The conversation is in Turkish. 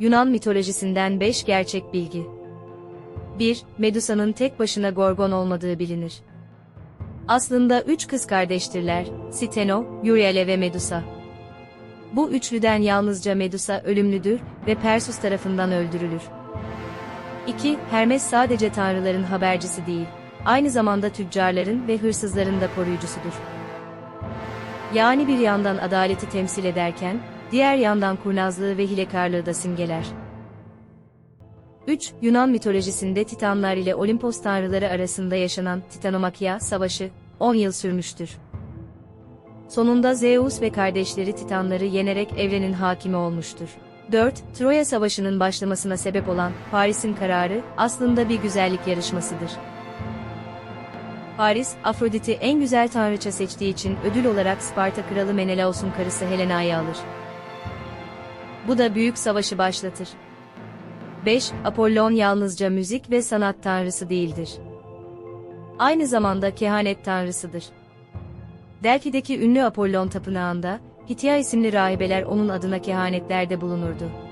Yunan mitolojisinden 5 gerçek bilgi. 1. Medusa'nın tek başına Gorgon olmadığı bilinir. Aslında üç kız kardeştirler, Steno, Euryale ve Medusa. Bu üçlüden yalnızca Medusa ölümlüdür ve Perseus tarafından öldürülür. 2. Hermes sadece tanrıların habercisi değil, aynı zamanda tüccarların ve hırsızların da koruyucusudur. Yani bir yandan adaleti temsil ederken, diğer yandan kurnazlığı ve hilekarlığı da simgeler. 3. Yunan mitolojisinde Titanlar ile Olimpos tanrıları arasında yaşanan Titanomakia savaşı 10 yıl sürmüştür. Sonunda Zeus ve kardeşleri Titanları yenerek evrenin hakimi olmuştur. 4. Troya Savaşı'nın başlamasına sebep olan Paris'in kararı aslında bir güzellik yarışmasıdır. Paris, Afrodit'i en güzel tanrıça seçtiği için ödül olarak Sparta kralı Menelaos'un karısı Helena'yı alır. Bu da büyük savaşı başlatır. 5. Apollon yalnızca müzik ve sanat tanrısı değildir. Aynı zamanda kehanet tanrısıdır. Delphi'deki ünlü Apollon tapınağında, Hitia isimli rahibeler onun adına kehanetlerde bulunurdu.